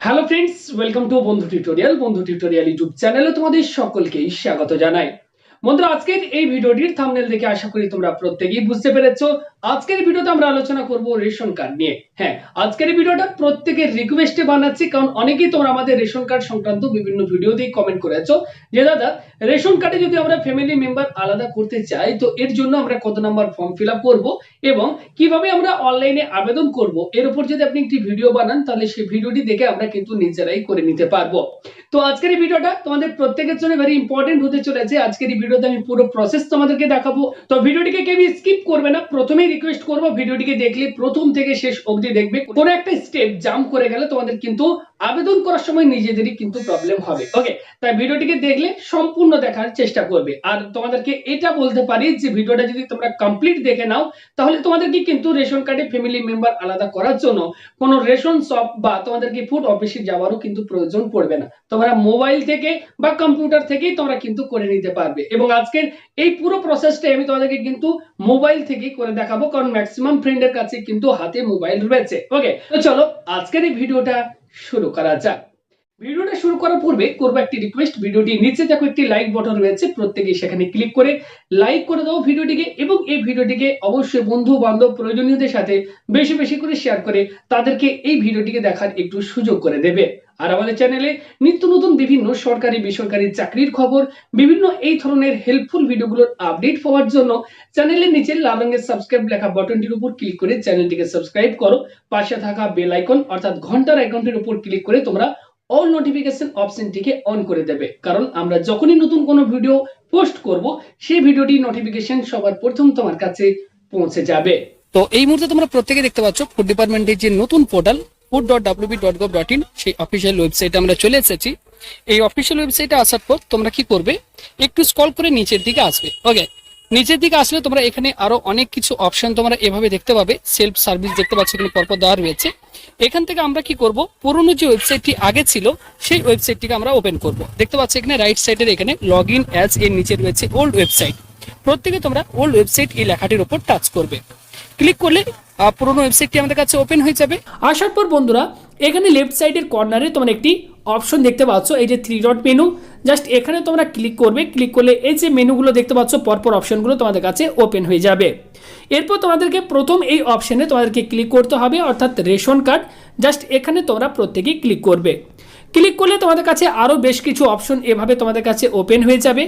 Hello friends welcome to Bondhu tutorial Bondhu tutorial YouTube চ্যানেলে তোমাদের সকলকে স্বাগত জানাই। বন্ধুরা, আজকের এই ভিডিওটির থামনেল দেখে আশা করি তোমরা প্রত্যেকেই বুঝতে পেরেছ আজকের ভিডিওতে আমরা আলোচনা করব রেশন কার্ড নিয়ে। হ্যাঁ আজকের ভিডিওটা প্রত্যেকের রিকোয়েস্টে বানাচ্ছি, কারণ অনেকেই তোমরা আমাদের রেশন কার্ড সংক্রান্ত বিভিন্ন ভিডিওতেই কমেন্ট করেছ। যে দাদা, রেশন কার্ডে যদি আমরা ফ্যামিলি মেম্বার আলাদা করতে চাই, তো এর জন্য আমরা কত নাম্বার ফর্ম ফিল আপ করব এবং কীভাবে আমরা অনলাইনে আবেদন করব? এর উপর যদি আপনি একটি ভিডিও বানান, তাহলে সেই ভিডিওটি দেখে আমরা কিন্তু নিজেরাই করে নিতে পারব। তো আজকের এই ভিডিওটা তোমাদের প্রত্যেকের জন্য ভেরি ইম্পর্টেন্ট হতে চলেছে। আজকের এই ভিডিওতে আমি পুরো প্রসেস তোমাদেরকে দেখাবো। তো ভিডিওটিকে কেউ স্কিপ করবে না। প্রথমেই রিকোয়েস্ট করব, ভিডিওটিকে দেখলে প্রথম থেকে শেষ অবধি দেখবে। কোনো একটা স্টেপ জাম্প করে গেলে তোমাদের কিন্তু আবেদন করার সময় নিজেদেরই কিন্তু প্রবলেম হবে। ওকে তাই ভিডিওটিকে দেখলে সম্পূর্ণ দেখার চেষ্টা করবে। আর তোমাদেরকে এটা বলতে পারি যে ভিডিওটা যদি তোমরা কমপ্লিট দেখে নাও, তাহলে তোমাদেরকে কিন্তু রেশন কার্ডে ফ্যামিলি মেম্বার আলাদা করার জন্য কোনো রেশন শপ বা তোমাদেরকে ফুড অফিসে যাওয়ারও কিন্তু প্রয়োজন পড়বে না। তোমরা মোবাইল থেকে বা কম্পিউটার থেকেই তোমরা কিন্তু করে নিতে পারবে। এবং আজকের এই পুরো প্রসেসটাই আমি তোমাদেরকে কিন্তু মোবাইল থেকেই করে দেখাবো। কারণ ম্যাক্সিমাম ফ্রেন্ডের কাছে কিন্তু হাতে মোবাইল রয়েছে। ওকে তো চলো, আজকের এই ভিডিওটা শুরু করা যাক। ভিডিওটা শুরু করার পূর্বে করব একটি রিকোয়েস্ট ভিডিওটি নিচে দেখো একটি লাইক বটন রয়েছে, প্রত্যেকেই সেখানে ক্লিক করে লাইক করে দাও ভিডিওটিকে এবং এই ভিডিওটিকে অবশ্যই বন্ধু বান্ধব প্রয়োজনীয়দের সাথে বেশি বেশি করে শেয়ার করে তাদেরকে এই ভিডিওটিকে দেখার একটু সুযোগ করে দেবে। আর আমাদের চ্যানেলে নিত্য নতুন বিভিন্ন সরকারি, বেসরকারি চাকরির খবর, বিভিন্ন এই ধরনের হেল্পফুল ভিডিওগুলোর আপডেট পাওয়ার জন্য চ্যানেলের নিচে লাল রঙের সাবস্ক্রাইব লেখা বাটনটির উপর ক্লিক করে চ্যানেলটিকে সাবস্ক্রাইব করো। পাশে থাকা বেল আইকন অর্থাৎ ঘণ্টার আইকনটির উপর ক্লিক করে তোমরা অল নোটিফিকেশন অপশনটিকে অন করে দেবে। কারণ আমরা যখনই নতুন কোনো ভিডিও পোস্ট করব, সেই ভিডিওটি নোটিফিকেশন সবার প্রথম তোমার কাছে পৌঁছে যাবে। তো এই মুহূর্তে তোমরা প্রত্যেকে দেখতে পাচ্ছ ফুড ডিপার্টমেন্টের যে নতুন portal food dot dot dot in সেই অফিসিয়াল ওয়েবসাইটে আমরা চলে এসেছি। এই অফিসিয়াল ওয়েবসাইটে আসার পর তোমরা কি করবে? একটু স্ক্রল করে নিচের দিকে আসবে। ওকে নিচের দিকে আসলে তোমরা এখানে আরও অনেক কিছু অপশন তোমরা এভাবে দেখতে পাবে সেলফ সার্ভিস দেখতে পাচ্ছ এখানে পরপর দেওয়া রয়েছে। এখান থেকে আমরা কি করব? পুরনো যে ওয়েবসাইটটি আগে ছিল, সেই ওয়েবসাইটটিকে আমরা ওপেন করব। দেখতে পাচ্ছ এখানে রাইট সাইডের এখানে লগ ইন অ্যাজ এর নিচে রয়েছে ওল্ড ওয়েবসাইট প্রত্যেকে তোমরা ওল্ড ওয়েবসাইট এই লেখাটির উপর টাচ করবে। ক্লিক করলে পুরোনো ওয়েবসাইটটি আমাদের কাছে ওপেন হয়ে যাবে। আসার পর বন্ধুরা এখানে লেফট সাইডের কর্নারে তোমরা একটি অপশন দেখতে পাচ্ছ, এই যে থ্রি ডট মেনু জাস্ট এখানে তোমরা ক্লিক করবে ক্লিক করলে এই যে মেনুগুলো দেখতে পাচ্ছ, পরপর অপশনগুলো তোমাদের কাছে ওপেন হয়ে যাবে। এরপর তোমাদেরকে প্রথম এই অপশনে তোমাদেরকে ক্লিক করতে হবে, অর্থাৎ রেশন কার্ড জাস্ট এখানে তোমরা প্রত্যেকেই ক্লিক করবে। ক্লিক করলে তোমাদের কাছে আরও বেশ কিছু অপশন এভাবে তোমাদের কাছে ওপেন হয়ে যাবে।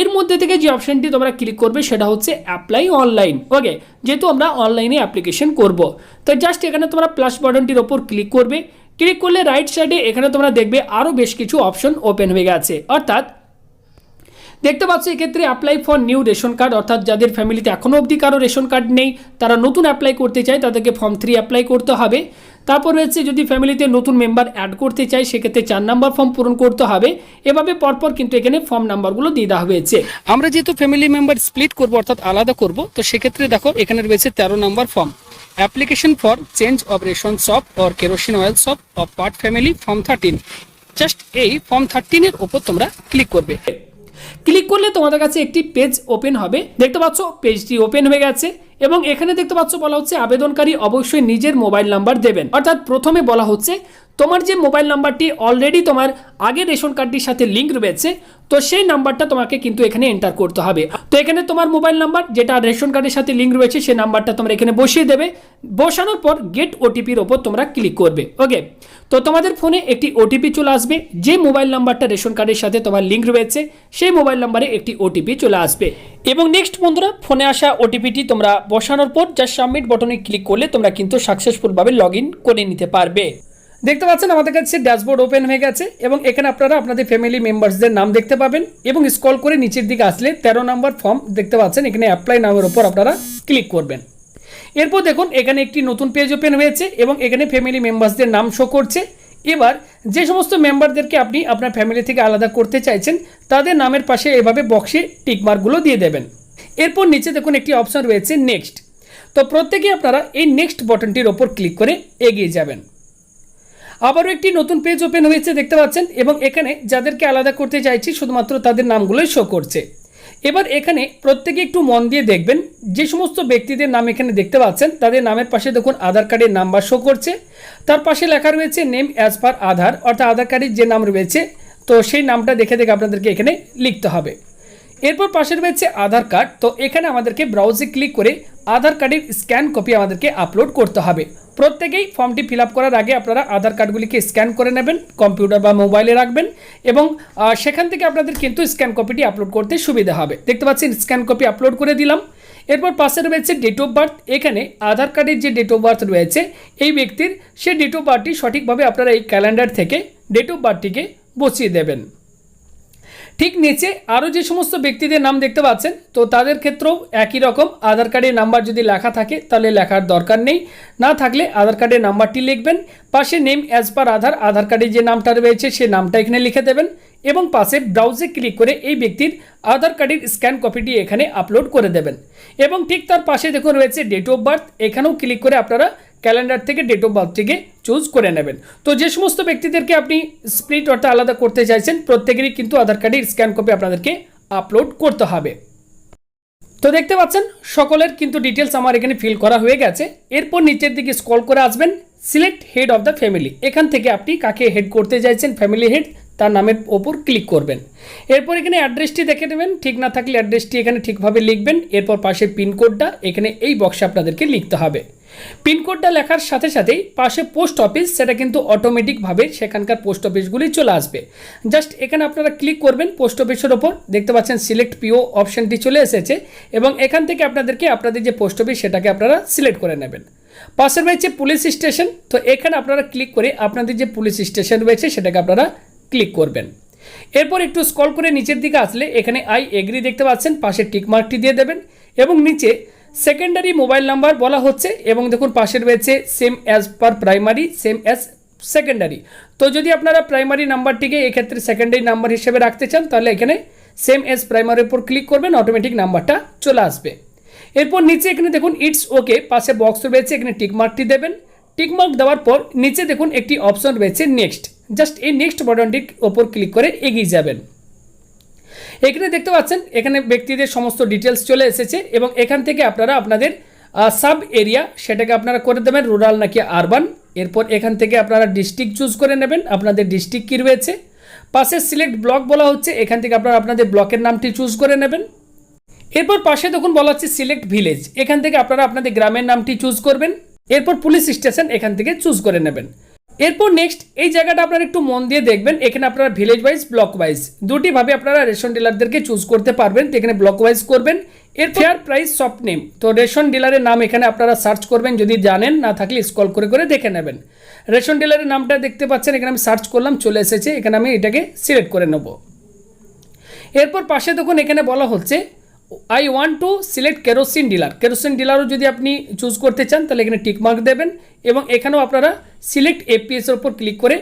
এর মধ্যে থেকে যে অপশনটি তোমরা ক্লিক করবে সেটা হচ্ছে অ্যাপ্লাই অনলাইন ওকে যেহেতু আমরা অনলাইনে অ্যাপ্লিকেশন করব। তো জাস্ট এখানে তোমরা প্লাস বাটনটির ওপর ক্লিক করবে। ক্লিক করলে রাইট সাইডে এখানে তোমরা দেখবে আরও বেশ কিছু অপশন ওপেন হয়ে গেছে। অর্থাৎ দেখতে পাচ্ছ এক্ষেত্রে apply for new ration card অর্থাৎ যাদের ফ্যামিলিতে এখনও অবধি কারও রেশন কার্ড নেই, তারা নতুন অ্যাপ্লাই করতে চায়, তাদেরকে ফর্ম থ্রি অ্যাপ্লাই করতে হবে। তারপর রয়েছে যদি ফ্যামিলিতে নতুন মেম্বার অ্যাড করতে চাই সেক্ষেত্রে চার নাম্বার ফর্ম পূরণ করতে হবে। এভাবে পরপর কিন্তু এখানে ফর্ম নাম্বারগুলো দিয়ে দেওয়া হয়েছে। আমরা যেহেতু ফ্যামিলি মেম্বার স্প্লিট করব অর্থাৎ আলাদা করব তো সেক্ষেত্রে দেখো এখানে রয়েছে তেরো number form application for change of ration shop or kerosene oil shop of part family form thirteen just এই ফর্ম থার্টিনের ওপর তোমরা ক্লিক করবে। ক্লিক করলে তোমাদের কাছে একটি পেজ ওপেন হবে। দেখতে পাচ্ছ পেজটি ওপেন হয়ে গেছে। এবং এখানে দেখতে পাচ্ছ বলা হচ্ছে আবেদনকারী অবশ্যই নিজের মোবাইল নাম্বার দেবেন। অর্থাৎ প্রথমে বলা হচ্ছে তোমার যে মোবাইল নাম্বারটি অলরেডি তোমার আগের রেশন কার্ডটির সাথে লিঙ্ক রয়েছে, তো সেই নাম্বারটা তোমাকে কিন্তু এখানে এন্টার করতে হবে। তো এখানে তোমার মোবাইল নাম্বার, যেটা রেশন কার্ডের সাথে লিঙ্ক রয়েছে, সেই নাম্বারটা তোমরা এখানে বসিয়ে দেবে। বসানোর পর গেট ওটিপির ওপর তোমরা ক্লিক করবে ওকে তো তোমাদের ফোনে একটি ওটিপি চলে আসবে, যে মোবাইল নাম্বারটা রেশন কার্ডের সাথে তোমার লিঙ্ক রয়েছে, সেই মোবাইল নাম্বারে একটি ওটিপি চলে আসবে। এবং নেক্সট বন্ধুরা ফোনে আসা ওটিপিটি তোমরা বসানোর পর জাস্ট সাবমিট বটনে ক্লিক করলে তোমরা কিন্তু সাকসেসফুলভাবে লগ ইন করে নিতে পারবে। দেখতে পাচ্ছেন, আমাদের কাছে ড্যাশবোর্ড ওপেন হয়ে গেছে এবং এখানে আপনারা আপনাদের ফ্যামিলি মেম্বার্সদের নাম দেখতে পাবেন এবং স্ক্রল করে নিচের দিকে আসলে তেরো নম্বর ফর্ম দেখতে পাচ্ছেন, এখানে অ্যাপ্লাই নামের ওপর আপনারা ক্লিক করবেন। এরপর দেখুন, এখানে একটি নতুন পেজ ওপেন হয়েছে এবং এখানে ফ্যামিলি মেম্বার্সদের নাম শো করছে। এবার যে সমস্ত মেম্বারদেরকে আপনি আপনার ফ্যামিলি থেকে আলাদা করতে চাইছেন, তাদের নামের পাশে এভাবে বক্সে টিকমার্কগুলো দিয়ে দেবেন। এরপর নিচে দেখুন, একটি অপশন রয়েছে নেক্সট তো প্রত্যেকেই আপনারা এই নেক্সট বটনটির ওপর ক্লিক করে এগিয়ে যাবেন। আবারও একটি নতুন পেজ ওপেন হয়েছে, দেখতে পাচ্ছেন, এবং এখানে যাদেরকে আলাদা করতে চাইছি, শুধুমাত্র তাদের নামগুলোই শো করছে। এবার এখানে প্রত্যেকে একটু মন দিয়ে দেখবেন, যে সমস্ত ব্যক্তিদের নাম এখানে দেখতে পাচ্ছেন, তাদের নামের পাশে দেখুন আধার কার্ডের নাম্বার শো করছে। তার পাশে লেখা রয়েছে নেম অ্যাজ পার আধার, অর্থাৎ আধার কার্ডের যে নাম রয়েছে, তো সেই নামটা দেখে দেখে আপনাদেরকে এখানে লিখতে হবে। এরপর পাশে রয়েছে আধার কার্ড তো এখানে আমাদেরকে ব্রাউজে ক্লিক করে আধার কার্ডের স্ক্যান কপি আমাদেরকে আপলোড করতে হবে। প্রত্যেকেই ফর্মটি ফিল করার আগে আপনারা আধার কার্ডগুলিকে স্ক্যান করে নেবেন, কম্পিউটার বা মোবাইলে রাখবেন এবং সেখান থেকে আপনাদের কিন্তু স্ক্যান কপিটি আপলোড করতে সুবিধা হবে। দেখতে পাচ্ছেন, স্ক্যান কপি আপলোড করে দিলাম। এরপর পাশে রয়েছে ডেট অফ বার্থ এখানে আধার কার্ডের যে ডেট অফ বার্থ রয়েছে, এই ব্যক্তির সে ডেট অফ বার্থটি সঠিকভাবে আপনারা এই ক্যালেন্ডার থেকে ডেট অফ বার্থটিকে বসিয়ে দেবেন। ঠিক নিচে আরও যে সমস্ত ব্যক্তিদের নাম দেখতে পাচ্ছেন, তো তাদের ক্ষেত্রেও একই রকম আধার কার্ডের নাম্বার যদি লেখা থাকে, তাহলে লেখার দরকার নেই। না থাকলে আধার কার্ডের নাম্বারটি লিখবেন, পাশে নেম অ্যাজ পার আধার আধার কার্ডে যে নামটা রয়েছে, সে নামটা এখানে লিখে দেবেন এবং পাশে ব্রাউজে ক্লিক করে এই ব্যক্তির আধার কার্ডের স্ক্যান কপিটি এখানে আপলোড করে দেবেন। এবং ঠিক তার পাশে দেখুন রয়েছে ডেট অফ বার্থ এখানেও ক্লিক করে আপনারা ক্যালেন্ডার থেকে ডেট অফ বার্থটিকে চুজ করে নেবেন। তো যে সমস্ত ব্যক্তিদেরকে আপনি স্প্লিট অর্থাৎ আলাদা করতে চাইছেন, প্রত্যেকেরই কিন্তু আধার কার্ডের স্ক্যান কপি আপনাদেরকে আপলোড করতে হবে। তো দেখতে পাচ্ছেন, সকলের কিন্তু ডিটেলস আমার এখানে ফিল করা হয়ে গেছে। এরপর নিচের দিকে স্ক্রল করে আসবেন select head of the family এখান থেকে আপনি কাকে হেড করতে চাইছেন ফ্যামিলি হেড তার নামের ওপর ক্লিক করবেন। এরপর এখানে অ্যাড্রেসটি দেখে নেবেন, ঠিক না থাকলে অ্যাড্রেসটি এখানে ঠিকভাবে লিখবেন। এরপর পাশে পিনকোডটা এখানে এই বক্সে আপনাদেরকে লিখতে হবে। পিনকোডটা লেখার সাথে সাথেই পাশে পোস্ট অফিস, সেটা কিন্তু অটোমেটিকভাবে সেখানকার পোস্ট অফিসগুলি চলে আসবে। জাস্ট এখানে আপনারা ক্লিক করবেন পোস্ট অফিসের ওপর, দেখতে পাচ্ছেন সিলেক্ট পিও অপশানটি চলে এসেছে এবং এখান থেকে আপনাদেরকে আপনাদের যে পোস্ট অফিস সেটাকে আপনারা সিলেক্ট করে নেবেন। পাশে রয়েছে পুলিশ স্টেশন, তো এখানে আপনারা ক্লিক করে আপনাদের যে পুলিশ স্টেশন রয়েছে সেটাকে আপনারা ক্লিক করবেন। এরপর একটু স্কল করে নিচের দিকে আসলে এখানে আই এগ্রি দেখতে পাচ্ছেন, পাশে টিকমার্কটি দিয়ে দেবেন এবং নিচে সেকেন্ডারি মোবাইল নাম্বার বলা হচ্ছে এবং দেখুন পাশে রয়েছে same as per primary same as secondary তো যদি আপনারা প্রাইমারি নাম্বারটিকে এক্ষেত্রে সেকেন্ডারি নাম্বার হিসেবে রাখতে চান, তাহলে এখানে সেম অ্যাজ প্রাইমারির উপর ক্লিক করবেন অটোমেটিক নাম্বারটা চলে আসবে। এরপর নিচে এখানে দেখুন ইটস ওকে পাশে বক্স রয়েছে, এখানে টিকমার্কটি দেবেন। টিকমার্ক দেওয়ার পর নিচে দেখুন একটি অপশন রয়েছে নেক্সট জাস্ট এই নেক্সট বাটনটির ওপর ক্লিক করে এগিয়ে যাবেন। এখানে দেখতে পাচ্ছেন, এখানে ব্যক্তিদের সমস্ত ডিটেলস চলে এসেছে এবং এখান থেকে আপনারা আপনাদের সাব এরিয়া সেটাকে আপনারা করে দেবেন রুরাল নাকি আরবান এরপর এখান থেকে আপনারা ডিস্ট্রিক্ট চুজ করে নেবেন, আপনাদের ডিস্ট্রিক্ট কী রয়েছে। পাশে সিলেক্ট ব্লক বলা হচ্ছে, এখান থেকে আপনারা আপনাদের ব্লকের নামটি চুজ করে নেবেন। এরপর পাশে দেখুন বলা হচ্ছে সিলেক্ট ভিলেজ এখান থেকে আপনারা আপনাদের গ্রামের নামটি চুজ করবেন। এরপর পুলিশ স্টেশন এখান থেকে চুজ করে নেবেন। এরপর নেক্সট এই জায়গাটা আপনারা একটু মন দিয়ে দেখবেন। এখানে আপনারা ভিলেজ ওয়াইজ ব্লক ওয়াইজ দুটি ভাবে আপনারা রেশন ডিলারদেরকে চুজ করতে পারবেন। তো এখানে ব্লক ওয়াইজ করবেন। এর ফেয়ার প্রাইস সফট নেম তো রেশন ডিলারের নাম এখানে আপনারা সার্চ করবেন, যদি জানেন, না থাকলে স্কল করে করে দেখে নেবেন। রেশন ডিলারের নামটা দেখতে পাচ্ছেন, এখানে আমি সার্চ করলাম, চলে এসেছে। এখানে আমি এটাকে সিলেক্ট করে নেব। এরপর পাশে দেখুন, এখানে বলা হচ্ছে I want to select kerosene dealer kerosene ডিলারও যদি আপনি চুজ করতে চান, তাহলে এখানে টিকমার্ক দেবেন এবং এখানেও আপনারা সিলেক্ট এপিএস এর উপর ক্লিক করে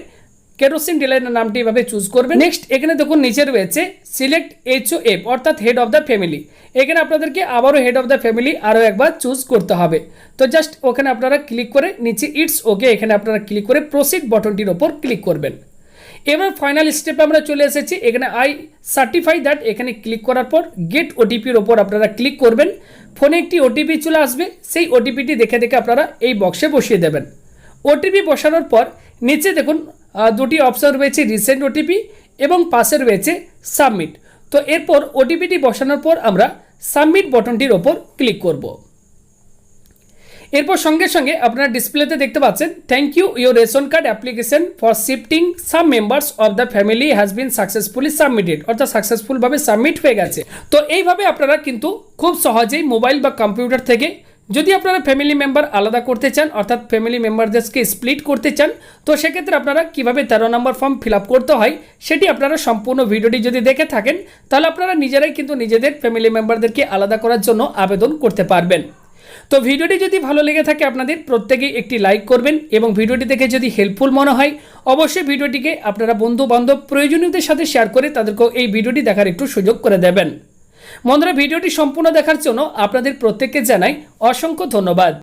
কেরোসিন ডিলারের নামটি এভাবে চুজ করবেন। নেক্সট এখানে দেখুন নিচে রয়েছে সিলেক্ট এইচও এফ অর্থাৎ হেড অফ দ্য ফ্যামিলি এখানে আপনাদেরকে আবারও হেড অফ দ্য ফ্যামিলি আরও একবার চুজ করতে হবে। তো জাস্ট ওখানে আপনারা ক্লিক করে নিচে ইটস ওকে এখানে আপনারা ক্লিক করে প্রসিড বটনটির ওপর ক্লিক করবেন। এবার ফাইনাল স্টেপে আমরা চলে এসেছি। এখানে আই সার্টিফাই দ্যাট এখানে ক্লিক করার পর গেট ওটিপির ওপর আপনারা ক্লিক করবেন। ফোনে একটি ওটিপি চলে আসবে, সেই ওটিপিটি দেখে দেখে আপনারা এই বক্সে বসিয়ে দেবেন। ওটিপি বসানোর পর নিচে দেখুন দুটি অপশন রয়েছে রিসেন্ট ওটিপি এবং পাশে রয়েছে সাবমিট তো এরপর ওটিপিটি বসানোর পর আমরা সাবমিট বটনটির ওপর ক্লিক করব। এরপর সঙ্গে সঙ্গে আপনারা ডিসপ্লেতে দেখতে পাচ্ছেন thank you your ration card application for shifting some members of the family has been successfully submitted অর্থাৎ সাকসেসফুলভাবে সাবমিট হয়ে গেছে। তো এইভাবে আপনারা কিন্তু খুব সহজেই মোবাইল বা কম্পিউটার থেকে যদি আপনারা ফ্যামিলি মেম্বার আলাদা করতে চান, অর্থাৎ ফ্যামিলি মেম্বারদেরকে স্প্লিট করতে চান, তো সেক্ষেত্রে আপনারা কীভাবে তেরো নম্বর ফর্ম ফিল করতে হয়, সেটি আপনারা সম্পূর্ণ ভিডিওটি যদি দেখে থাকেন, তাহলে আপনারা নিজেরাই কিন্তু নিজেদের ফ্যামিলি মেম্বারদেরকে আলাদা করার জন্য আবেদন করতে পারবেন। তো ভিডিওটি যদি ভালো লেগে থাকে আপনাদের, প্রত্যেকেই একটি লাইক করবেন এবং ভিডিওটি দেখে যদি হেল্পফুল মনে হয়, অবশ্যই ভিডিওটিকে আপনারা বন্ধু বান্ধব প্রয়োজনীয়দের সাথে শেয়ার করে তাদেরকেও এই ভিডিওটি দেখার একটু সুযোগ করে দেবেন। বন্ধুরা, ভিডিওটি সম্পূর্ণ দেখার জন্য আপনাদের প্রত্যেককে জানাই অসংখ্য ধন্যবাদ।